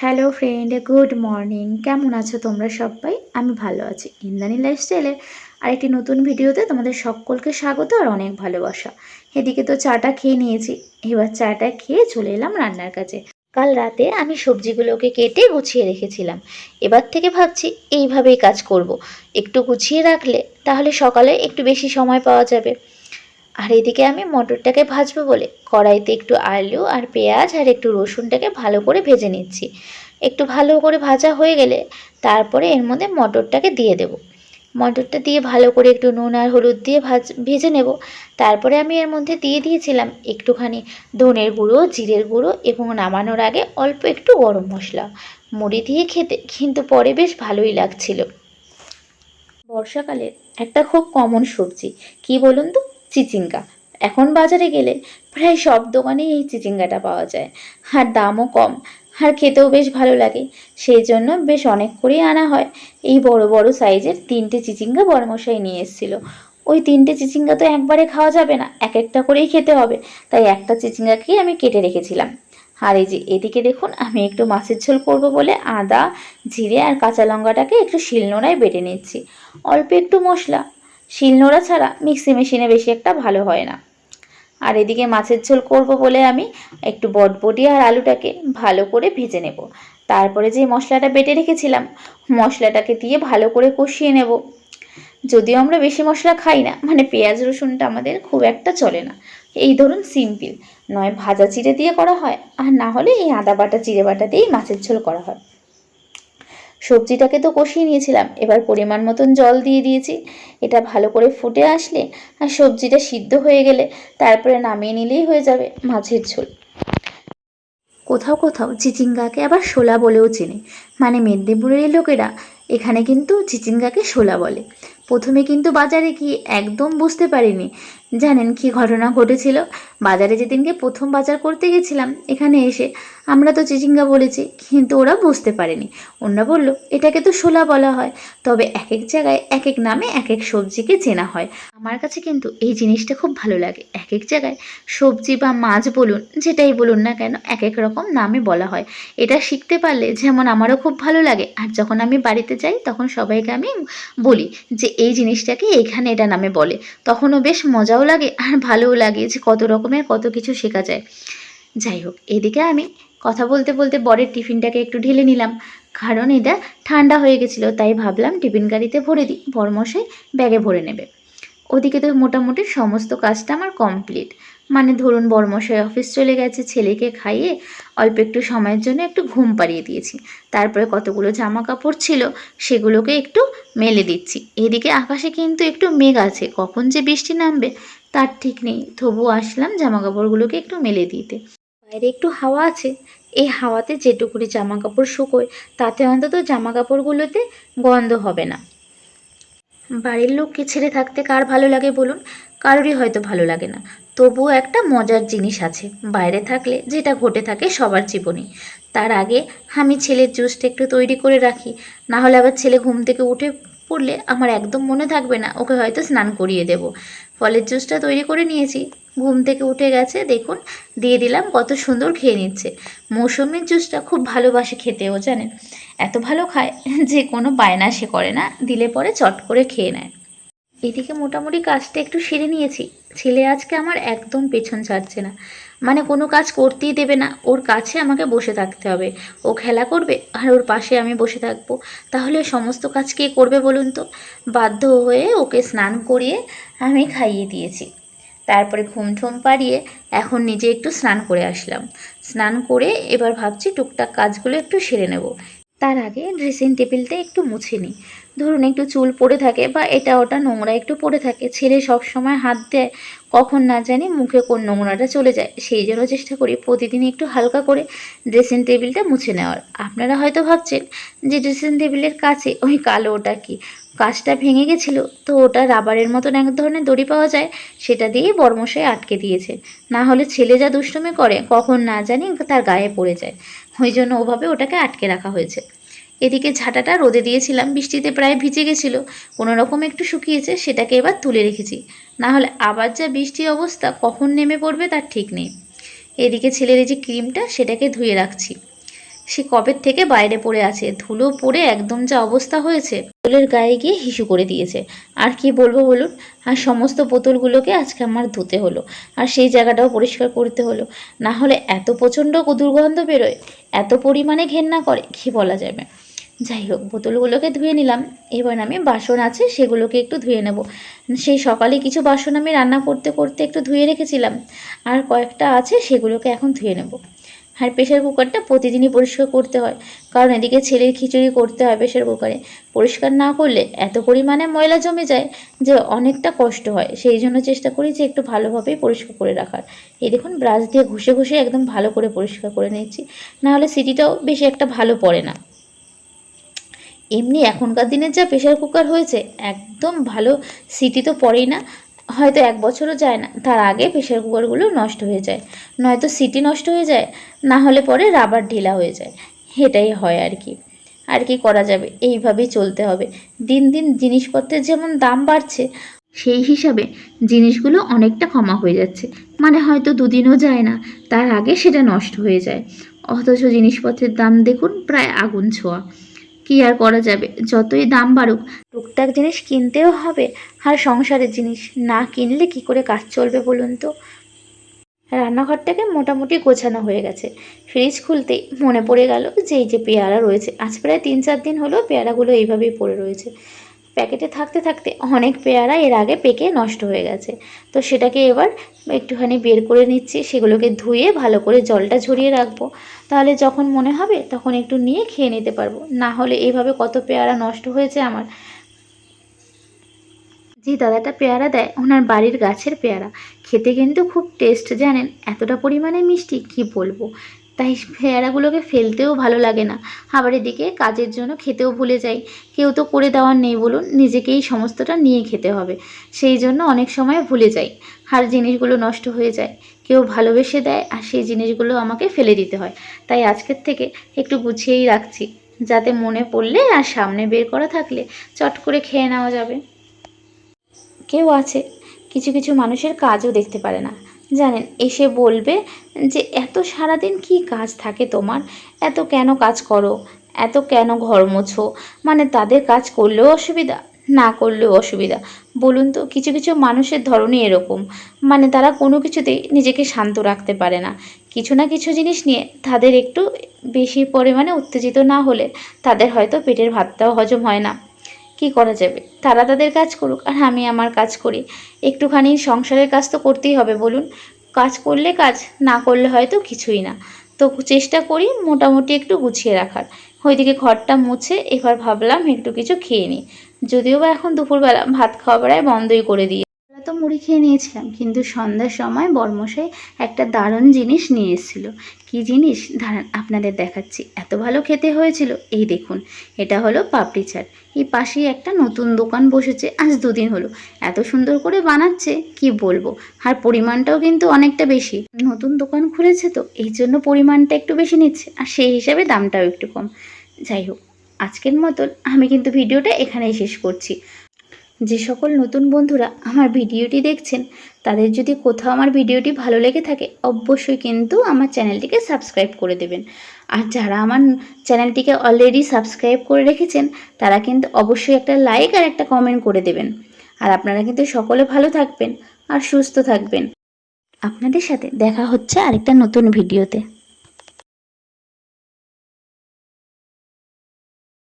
Hello friend good morning কেমন আছো তোমরা সবাই? আমি ভালো আছি। ইন্দানি লাইফস্টাইলের আরেকটি নতুন ভিডিওতে তোমাদের সকলকে স্বাগত আর অনেক ভালোবাসা। এদিকে তো চাটা খেয়ে নিয়েছি। এবার চাটা খেয়ে চলে এলাম রান্নার কাছে কাল রাতে আমি সবজিগুলোকে কেটে গুছিয়ে রেখেছিলাম। এবার থেকে ভাবছি এইভাবেই কাজ করব। একটু গুছিয়ে রাখলে তাহলে সকালে একটু বেশি সময় পাওয়া যাবে। আর এদিকে আমি মটরটাকে ভাজবো বলে। কড়াইতে একটু আলু আর পেঁয়াজ আর একটু রসুনটাকে ভালো করে ভেজে নিচ্ছি। একটু ভালো করে ভাজা হয়ে গেলে তারপরে এর মধ্যে মটরটাকে দিয়ে দেব। মটরটা দিয়ে ভালো করে একটু নুন আর হলুদ দিয়ে ভাজ, ভেজে নেব। তারপরে আমি এর মধ্যে দিয়ে দিয়েছিলাম একটুখানি ধনের গুঁড়ো, জিরের গুঁড়ো এবং নামানোর আগে অল্প একটু গরম মশলা। মুড়ি দিয়ে খেতে কিন্তু পরে বেশ ভালোই লাগছিল। বর্ষাকালের একটা খুব কমন সবজি। কি বলুন তো? চিচিঙ্গা। এখন বাজারে গেলে প্রায় সব দোকানেই এই চিচিঙ্গাটা পাওয়া যায়। আর দামও কম। আর খেতেও বেশ ভালো লাগে। সেই জন্য বেশ অনেক করেই আনা হয়। এই বড় বড় সাইজের তিনটে চিচিঙ্গা বড়মশাই নিয়ে এসেছিল। ওই তিনটে চিচিঙ্গা তো একবারে খাওয়া যাবে না। এক একটা করেই খেতে হবে। তাই একটা চিচিঙ্গাকেই আমি কেটে রেখেছিলাম। আর এই যে এদিকে দেখুন, আমি একটু মাছের ঝোল করব বলে আদা, জিরে আর কাঁচা লঙ্কাটাকে একটু শিলনোড়ায় বেটে নিচ্ছি। অল্প একটু মশলা। শিলনোড়া ছাড়া মিক্সি মেশিনে বেশি একটা ভালো হয় না। আর এদিকে মাছের ঝোল করব বলে আমি একটু বটবটি আর আলুটাকে ভালো করে ভেজে নেব। তারপরে যে মশলাটা বেটে রেখেছিলাম, মশলাটাকে দিয়ে ভালো করে কষিয়ে নেব। যদিও আমরা বেশি মশলা খাই না মানে পেঁয়াজ রসুনটা আমাদের খুব একটা চলে না। এই ধরুন সিম্পল, নয় ভাজা চিড়ে দিয়ে করা হয়, আর না হলে এই আদা বাটা চিড়ে বাটা দিয়েই মাছের ঝোল করা হয়। সবজিটাকে তো কষিয়ে নিয়েছিলাম। এবার পরিমাণ মতন জল দিয়ে দিয়েছি। এটা ভালো করে ফুটে আসলে আর সবজিটা সিদ্ধ হয়ে গেলে তারপরে নামিয়ে নিলেই হয়ে যাবে মাছের ঝোল। কোথাও কোথাও চিচিঙ্গাকে আবার শোলা বলেও চেনে। মানে মেদিনীপুরের লোকেরা এখানে কিন্তু চিচিঙ্গাকে শোলা বলে। প্রথমে কিন্তু বাজারে গিয়ে একদম বুঝতে পারিনি। জানেন কি ঘটনা ঘটেছিল? বাজারে যেদিনকে প্রথম বাজার করতে গেছিলাম, এখানে এসে আমরা তো চিচিঙ্গা বলেছি, কিন্তু ওরা বুঝতে পারেনি। ওরা বলল, এটাকে তো শোলা বলা হয়। তবে এক এক জায়গায় এক এক নামে এক এক সবজিকে চেনা হয়। আমার কাছে কিন্তু এই জিনিসটা খুব ভালো লাগে। এক এক জায়গায় সবজি বা মাছ বলুন, যেটাই বলুন না কেন এক এক রকম নামে বলা হয়। এটা শিখতে পারলে যেমন আমারও খুব ভালো লাগে। আর যখন আমি বাড়িতে যাই, তখন সবাইকে আমি বলি যে এই জিনিসটাকে এখানে এটা নামে বলে। তখনও বেশ মজাও লাগে আর ভালোও লাগে যে কত রকমের কত কিছু শেখা যায়। যাই হোক, এদিকে আমি কথা বলতে বলতে বরের টিফিনটাকে একটু ঢেলে নিলাম। কারণ এটা ঠান্ডা হয়ে গেছিল, তাই ভাবলাম টিফিন গাড়িতে ভরে দিই। বরমশাই ব্যাগে ভরে নেবে। ওদিকে তো মোটামুটি সমস্ত কাজটা আমার কমপ্লিট মানে ধরুন বরমশাই অফিস চলে গেছে, ছেলেকে খাইয়ে অল্প একটু সময়ের জন্য একটু ঘুম পাড়িয়ে দিয়েছি। তারপরে কতগুলো জামা কাপড় ছিল সেগুলোকে একটু মেলে দিচ্ছি। এদিকে আকাশে কিন্তু একটু মেঘ আছে, কখন যে বৃষ্টি নামবে তার ঠিক নেই। তবু আসলাম জামা কাপড়গুলোকে একটু মেলে দিতে। বাইরে একটু হাওয়া আছে, এই হাওয়াতে যেটুকুনি জামা কাপড় শুকোয় তাতে অন্তত জামা কাপড়গুলোতে গন্ধ হবে না। বাড়ির লোককে ছেড়ে থাকতে কার ভালো লাগে বলুন? কারোরই হয়তো ভালো লাগে না। তবুও একটা মজার জিনিস আছে। বাইরে থাকলে যেটা ঘটে থাকে সবার জীবনে তার আগে আমি ছেলের জুসটা একটু তৈরি করে রাখি। না হলে আবার ছেলে ঘুম থেকে উঠে পড়লে আমার একদম মনে থাকবে না, ওকে হয়তো স্নান করিয়ে দেব। ফলের জুসটা তৈরি করে নিয়েছি। ঘুম থেকে উঠে গেছে, দেখুন, দিয়ে দিলাম, কত সুন্দর খেয়ে নিচ্ছে। মৌসুমির জুসটা খুব ভালোবাসে খেতেও জানেন? এত ভালো খায়, যে কোনো বায়না সে করে না, দিলে পরে চট করে খেয়ে নেয়। এদিকে মোটামুটি কাজটা একটু সেরে নিয়েছি। ছেলে আজকে আমার একদম পেছন ছাড়ছে না। মানে কোনো কাজ করতেই দেবে না। ওর কাছে আমাকে বসে থাকতে হবে। ও খেলা করবে আর ওর পাশে আমি বসে থাকব। তাহলে সমস্ত কাজ কে করবে বলুন তো? বাধ্য হয়ে ওকে স্নান করিয়ে আমি খাইয়ে দিয়েছি। তারপরে ঘুম ঠুম পাড়িয়ে এখন নিজে একটু স্নান করে আসলাম। স্নান করে এবার ভাবছি টুকটাক কাজগুলো একটু সেরে নেব। তার আগে ড্রেসিং টেবিলটা একটু মুছে নিই। ধরুন একটু চুল পড়ে থাকে বা এটা ওটা নোংরা একটু পড়ে থাকে, ছেলে সব সময় হাত দেয়, কখন না জানি মুখে কোন নোংরাটা চলে যায়। সেই জন্য চেষ্টা করি প্রতিদিন একটু হালকা করে ড্রেসিং টেবিলটা মুছে নেওয়ার। আপনারা হয়তো ভাবছেন যে ড্রেসিং টেবিলের কাছে ওই কালো ওটা কি? কাজটা ভেঙে গেছিল, তো ওটা রাবারের মতন এক ধরনের দড়ি পাওয়া যায়, সেটা দিয়েই বর্মশাই আটকে দিয়েছে। না হলে ছেলে যা দুষ্টুমি করে, কখন না জানি তার গায়ে পড়ে যায়। ওই জন্য ওভাবে ওটাকে আটকে রাখা হয়েছে। এদিকে ঝাঁটাটা রোদে দিয়েছিলাম, বৃষ্টিতে প্রায় ভিজে গেছিল। কোনো রকম একটু শুকিয়েছে, সেটাকে এবার তুলে রেখেছি। না হলে আবার যা বৃষ্টি অবস্থা, কখন নেমে পড়বে তার ঠিক নেই। এদিকে ছেলের এই যে ক্রিমটা, সেটাকে ধুয়ে রাখছি। সে কবের থেকে বাইরে পড়ে আছে? ধুলো পড়ে একদম যা অবস্থা হয়েছে, বোতলের গায়ে গিয়ে হিসু করে দিয়েছে। আর কি বলব বলুন? আর সমস্ত বোতলগুলোকে আজকে আমার ধুতে হলো, আর সেই জায়গাটাও পরিষ্কার করতে হলো। না হলে এত প্রচণ্ড দুর্গন্ধ বেরোয়, এত পরিমাণে ঘেন্না করে, কি বলা যাবে? যাই হোক, বোতলগুলোকে ধুয়ে নিলাম। এবার আমি বাসন আছে, সেগুলোকে একটু ধুয়ে নেব। সেই সকালে কিছু বাসন আমি রান্না করতে করতে একটু ধুয়ে রেখেছিলাম। আর কয়েকটা আছে, সেগুলোকে এখন ধুয়ে নেব। আর প্রেশার কুকারটা প্রতিদিনই পরিষ্কার করতে হয়। কারণ এদিকে ছেলের খিচুড়ি করতে হয় প্রেশার কুকারে। পরিষ্কার না করলে এত পরিমাণে ময়লা জমে যায় যে অনেকটা কষ্ট হয়। সেই জন্য চেষ্টা করি যে একটু ভালোভাবেই পরিষ্কার করে রাখার। এই দেখুন, ব্রাশ দিয়ে ঘষে ঘষে একদম ভালো করে পরিষ্কার করে নিচ্ছি। নাহলে সিটিটাও বেশি একটা ভালো পড়ে না। এমনি এখনকার দিনের যা প্রেশার কুকার হয়েছে, একদম ভালো সিটি তো পড়েই না। হয়তো এক বছরও যায় না, তার আগে প্রেশার কুকারগুলো নষ্ট হয়ে যায়। নয়তো সিটি নষ্ট হয়ে যায়, না হলে পরে রাবার ঢিলা হয়ে যায়। এটাই হয় আর কি। আর কি করা যাবে? এইভাবেই চলতে হবে। দিন দিন জিনিসপত্রের যেমন দাম বাড়ছে, সেই হিসাবে জিনিসগুলো অনেকটা ক্ষমা হয়ে যাচ্ছে। মানে হয়তো দুদিনও যায় না, তার আগে সেটা নষ্ট হয়ে যায়। অথচ জিনিসপত্রের দাম দেখুন, প্রায় আগুন ছোঁয়া। কি আর করা যাবে? যতই দাম বাড়ুক, টুকটাক জিনিস কিনতেও হবে। আর সংসারের জিনিস না কিনলে কি করে কাজ চলবে বলুন তো? রান্নাঘরটাকে মোটামুটি গোছানো হয়ে গেছে। ফ্রিজ খুলতেই মনে পড়ে গেল যে এই যে পেয়ারা রয়েছে। আজ প্রায় তিন চার দিন হলো পেয়ারাগুলো এইভাবেই পড়ে রয়েছে। প্যাকেটে থাকতে থাকতে অনেক পেয়ারা এর আগে পেকে নষ্ট হয়ে গেছে। তো সেটাকে এবার একটুখানি বের করে নিচ্ছি, সেগুলোকে ধুয়ে ভালো করে জলটা ঝরিয়ে রাখব। তাহলে যখন মনে হবে তখন একটু নিয়ে খেয়ে নিতে পারব। না হলে এইভাবে কত পেয়ারা নষ্ট হয়েছে আমার। যে দাদাটা পেয়ারা দেয়, ওনার বাড়ির গাছের পেয়ারা। খেতে কিন্তু খুব টেস্ট জানেন? এতটা পরিমাণে মিষ্টি, কি বলব? তাই পেয়ারাগুলোকে ফেলতেও ভালো লাগে না। আবার এদিকে কাজের জন্য খেতেও ভুলে যাই। কেউ তো করে দেওয়ার নেই বলুন, নিজেকেই সমস্তটা নিয়ে খেতে হবে। সেই জন্য অনেক সময় ভুলে যাই। আর জিনিসগুলো নষ্ট হয়ে যায়। কেউ ভালোবেসে দেয় আর সেই জিনিসগুলো আমাকে ফেলে দিতে হয়। তাই আজকের থেকে একটু গুছিয়েই রাখছি। যাতে মনে পড়লে আর সামনে বের করা থাকলে চট করে খেয়ে নেওয়া যাবে। কেউ আছে। কিছু কিছু মানুষের কাজও দেখতে পারে না। জানেন, এসে বলবে যে, এত সারাদিন কি কাজ থাকে তোমার? এত কেন কাজ করো? এত কেন ঘর মোছো? মানে তাদের কাজ করলেও অসুবিধা, না করলেও অসুবিধা। বলুন তো, কিছু কিছু মানুষের ধরনই এরকম। মানে তারা কোনো কিছুতেই নিজেকে শান্ত রাখতে পারে না। কিছু না কিছু জিনিস নিয়ে তাদের একটু বেশি পরিমাণে উত্তেজিত না হলে তাদের হয়তো পেটের ভাতটাও হজম হয় না। কি করা যাবে? তারা তাদের কাজ করুক আর আমি আমার কাজ করি। একটুখানি সংসারের কাজ তো করতেই হবে, বলুন। কাজ করলে কাজ, না করলে হয়তো কিছুই না। তো চেষ্টা করি মোটামুটি একটু গুছিয়ে রাখার। ওইদিকে ঘরটা মুছে এবার ভাবলাম একটু কিছু খেয়ে নিই। যদিও বা এখন দুপুরবেলা ভাত খাওয়া প্রায় বন্ধই করে আমরা তো মুড়ি খেয়ে নিয়েছিলাম, কিন্তু সন্ধ্যার সময় বর্মশাই একটা দারুণ জিনিস নিয়ে এসেছিল। কী জিনিস? দাঁড়ান, আপনাদের দেখাচ্ছি। এত ভালো খেতে হয়েছিল। এই দেখুন, এটা হলো পাপড়ি চাট। এই পাশেই একটা নতুন দোকান বসেছে, আজ দুদিন হলো। এত সুন্দর করে বানাচ্ছে, কি বলব? আর পরিমাণটাও কিন্তু অনেকটা বেশি। নতুন দোকান খুলেছে তো, এই জন্য পরিমাণটা একটু বেশি নিচ্ছে, আর সেই হিসাবে দামটাও একটু কম। যাই হোক, আজকের মতন আমি কিন্তু ভিডিওটা এখানেই শেষ করছি। যে সকল নতুন বন্ধুরা আমার ভিডিওটি দেখছেন, তাদের যদি কোথাও আমার ভিডিওটি ভালো লেগে থাকে, অবশ্যই কিন্তু আমার চ্যানেলটিকে সাবস্ক্রাইব করে দেবেন। আর যারা আমার চ্যানেলটিকে অলরেডি সাবস্ক্রাইব করে রেখেছেন, তারা কিন্তু অবশ্যই একটা লাইক আর একটা কমেন্ট করে দেবেন। আর আপনারা কিন্তু সকলে ভালো থাকবেন আর সুস্থ থাকবেন। আপনাদের সাথে দেখা হচ্ছে আরেকটা নতুন ভিডিওতে।